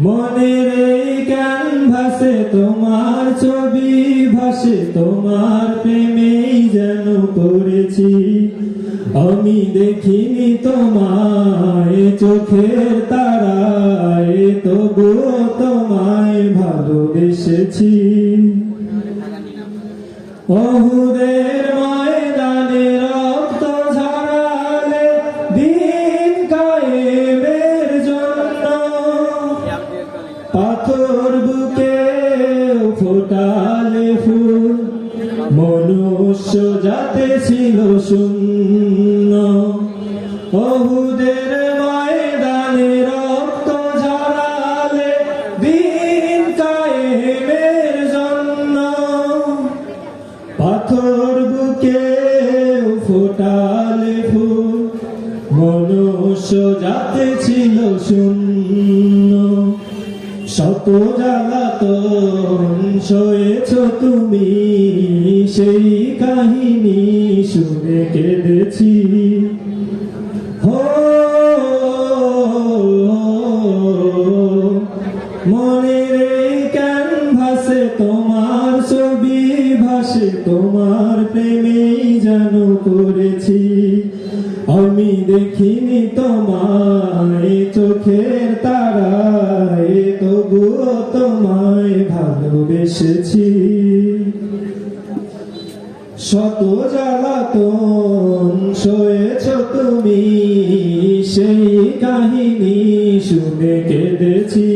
মনের এই ক্যানভাসে তোমার ছবি ভাসে, তোমার প্রেমেই যেন পড়েছি। আমি দেখিনি তোমায়, চোখের তারায়, তবুও তোমায় ভালোবেসেছি। অহুদের যাতে ছিল শূন্য। অহুদের ময়দানে রক্ত ঝরালে দিন কায়েমের জন্য পাথর বুকে ফোটালে ফুল, মনুষ্য যাতে ছিল শূন্য। শত জ্বালাতন সয়েছ তুমি। সেই কাহিনী শুনে কেঁদেছি। হো, মনের এই ক্যানভাসে তোমার ছবি ভাসে, তোমার প্রেমেই যেন করেছি। আমি দেখিনি তোমায়, চোখের তারায়, তবুও তোমায় ভালোবেসেছি। শত জ্বালাতন সয়েছ তুমি, সেই কাহিনী শুনে কেঁদেছি।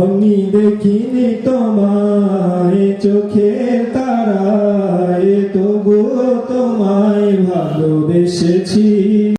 আমি দেখিনি তোমায়, চোখে তারায়, তবুও তোমায় ভালোবেসেছি।